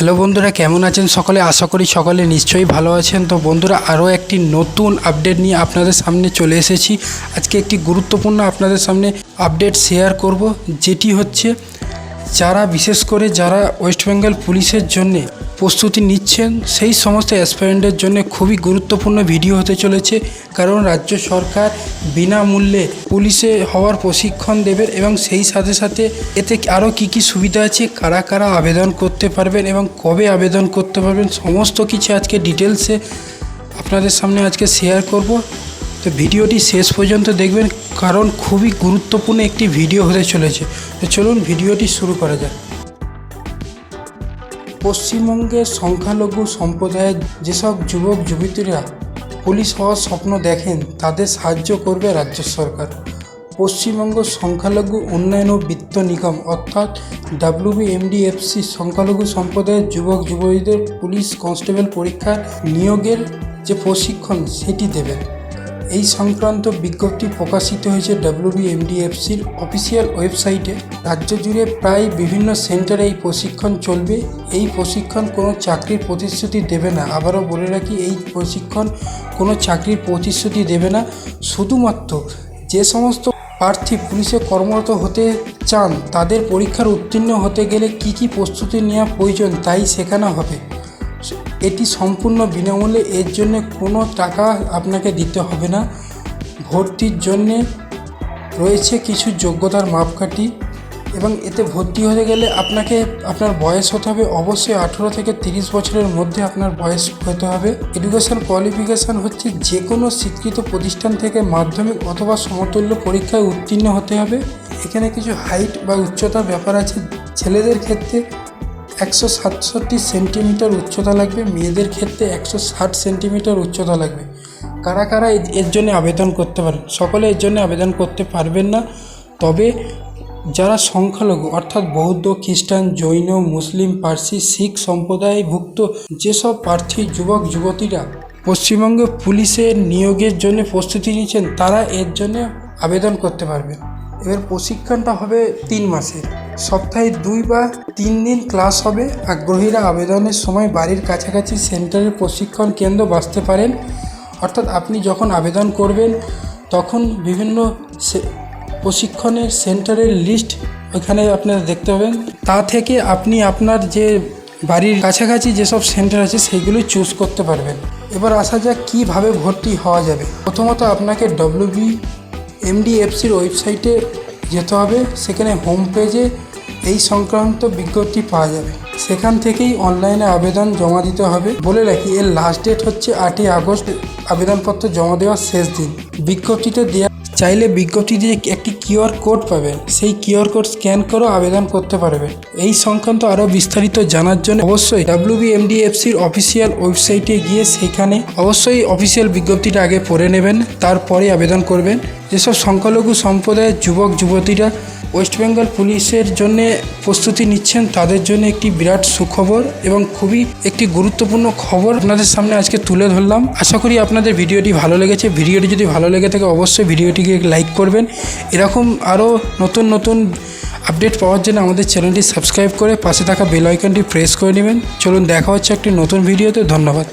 Hello বন্ধুরা, কেমন আছেন সকলে? আশা করি সকলে নিশ্চয়ই ভালো আছেন। তো বন্ধুরা, আরও একটি নতুন আপডেট নিয়ে আপনাদের সামনে চলে এসেছি। আজকে একটি গুরুত্বপূর্ণ আপনাদের সামনে আপডেট শেয়ার করব, যেটি হচ্ছে, যারা, বিশেষ করে যারা ওয়েস্ট বেঙ্গল পুলিশের জন্যে প্রস্তুতি নিচ্ছেন, সেই সমস্ত অ্যাসপারেন্টের জন্য খুবই গুরুত্বপূর্ণ ভিডিও হতে চলেছে। কারণ রাজ্য সরকার বিনামূল্যে পুলিশে হওয়ার প্রশিক্ষণ দেবে এবং সেই সাথে সাথে এতে আরও কী কী সুবিধা আছে, কারা কারা আবেদন করতে পারবেন এবং কবে আবেদন করতে পারবেন, সমস্ত কিছু আজকে ডিটেলসে আপনাদের সামনে আজকে শেয়ার করব। তো ভিডিওটি শেষ পর্যন্ত দেখবেন, কারণ খুবই গুরুত্বপূর্ণ একটি ভিডিও হতে চলেছে। তো চলুন ভিডিওটি শুরু করা যাক। পশ্চিমবঙ্গের সংখ্যালঘু সম্প্রদায়ের যেসব যুবক, যুবতীরা পুলিশ হওয়ার স্বপ্ন দেখেন, তাদের সাহায্য করবে রাজ্য সরকার। পশ্চিমবঙ্গ সংখ্যালঘু উন্নয়ন ও বিত্ত নিগম অর্থাৎ ডাব্লিউবিএমডিএফসি সংখ্যালঘু সম্প্রদায়ের যুবক, যুবতীদের পুলিশ কনস্টেবল পরীক্ষার নিয়োগের যে প্রশিক্ষণ, সেটি দেবে এই সংক্রান্ত বিজ্ঞপ্তি প্রকাশিত হয়েছে ডাব্লিউবিএমডিএফসির অফিসিয়াল ওয়েবসাইটে। রাজ্য জুড়ে প্রায় বিভিন্ন সেন্টারে এই প্রশিক্ষণ চলবে। এই প্রশিক্ষণ কোনো চাকরির প্রতিশ্রুতি দেবে না। আবারও বলে রাখি, এই প্রশিক্ষণ কোনো চাকরির প্রতিশ্রুতি দেবে না। শুধুমাত্র যে সমস্ত প্রার্থী পুলিশে কর্মরত হতে চান, তাদের পরীক্ষার উত্তীর্ণ হতে গেলে কি কি প্রস্তুতি নেওয়া প্রয়োজন তাই শেখানো হবে। এটি সম্পূর্ণ বিনামূল্যে, এর জন্য কোনো টাকা আপনাকে দিতে হবে না। ভর্তির জন্যে রয়েছে কিছু যোগ্যতার মাপকাঠি এবং এতে ভর্তি হতে গেলে আপনাকে, আপনার বয়স হতে হবে অবশ্যই আঠেরো থেকে তিরিশ বছরের মধ্যে আপনার বয়স হতে হবে। এডুকেশন কোয়ালিফিকেশান হচ্ছে যে কোনো স্বীকৃত প্রতিষ্ঠান থেকে মাধ্যমিক অথবা সমতুল্য পরীক্ষায় উত্তীর্ণ হতে হবে। এখানে কিছু হাইট বা উচ্চতার ব্যাপার আছে। ছেলেদের ক্ষেত্রে একশো সাতষট্টি সেন্টিমিটার উচ্চতা লাগবে, মেয়েদের ক্ষেত্রে একশো ষাট সেন্টিমিটার উচ্চতা লাগবে। কারা কারা এর জন্য আবেদন করতে পারেন? সকলে এর জন্য আবেদন করতে পারবেন না। তবে যারা সংখ্যালঘু, অর্থাৎ বৌদ্ধ, খ্রিস্টান, জৈন, মুসলিম, পার্সি, শিখ সম্প্রদায়ভুক্ত, যেসব প্রার্থী, যুবক, যুবতীরা পশ্চিমবঙ্গ পুলিশের নিয়োগের জন্য প্রস্তুতি নিচ্ছেন, তারা এর জন্য আবেদন করতে পারবেন। এবার প্রশিক্ষণটা হবে তিন মাসের। সপ্তাহে দুই বা তিন দিন ক্লাস হবে। আগ্রহীরা আবেদনের সময় বাড়ির কাছাকাছি সেন্টারের প্রশিক্ষণ কেন্দ্র বাঁচতে পারেন। অর্থাৎ আপনি যখন আবেদন করবেন, তখন বিভিন্ন প্রশিক্ষণের সেন্টারের লিস্ট ওইখানে আপনারা দেখতে পাবেন। তা থেকে আপনি আপনার যে বাড়ির কাছাকাছি যেসব সেন্টার আছে সেইগুলো চুজ করতে পারবেন। এবার আসা যাক কীভাবে ভর্তি হওয়া যাবে। প্রথমত আপনাকে ডব্লিউবি এমডিএফসির ওয়েবসাইটে যেতে হবে। সেখানে হোম পেজে এই সংক্রান্ত বিজ্ঞপ্তি পাওয়া যাবে। সেখান থেকেই অনলাইনে আবেদন জমা দিতে হবে বলে রাখি। এর লাস্ট ডেট হচ্ছে আটই আগস্ট। আবেদনপত্র জমা দেওয়ার শেষ দিন। বিজ্ঞপ্তিতে দেওয়া চাইলে বিজ্ঞপ্তিতে একটি কিউআর কোড পাবেন সেই কিউআর কোড স্ক্যান করেও আবেদন করতে পারবে। এই সংক্রান্ত আরও বিস্তারিত জানার জন্য অবশ্যই ডাব্লিউবিএমডিএফসির অফিসিয়াল ওয়েবসাইটে গিয়ে সেখানে অবশ্যই অফিসিয়াল বিজ্ঞপ্তিটা আগে পড়ে নেবেন। তারপরে আবেদন করবেন। যেসব সংখ্যালঘু সম্প্রদায়ের যুবক, যুবতীরা ওয়েস্ট বেঙ্গল পুলিশের জন্য প্রস্তুতি নিচ্ছেন, তাদের জন্য একটি বিরাট সুখবর এবং খুবই একটি গুরুত্বপূর্ণ খবর আপনাদের সামনে আজকে তুলে ধরলাম। আশা করি আপনাদের ভিডিওটি ভালো লেগেছে। ভিডিওটি যদি ভালো লেগে থাকে, অবশ্যই ভিডিওটিকে লাইক করবেন। এরকম আরও নতুন নতুন আপডেট পাওয়ার জন্য আমাদের চ্যানেলটি সাবস্ক্রাইব করে পাশে থাকা বেল আইকনটি প্রেস করে নেবেন। চলুন, দেখা হচ্ছে একটি নতুন ভিডিওতে। ধন্যবাদ।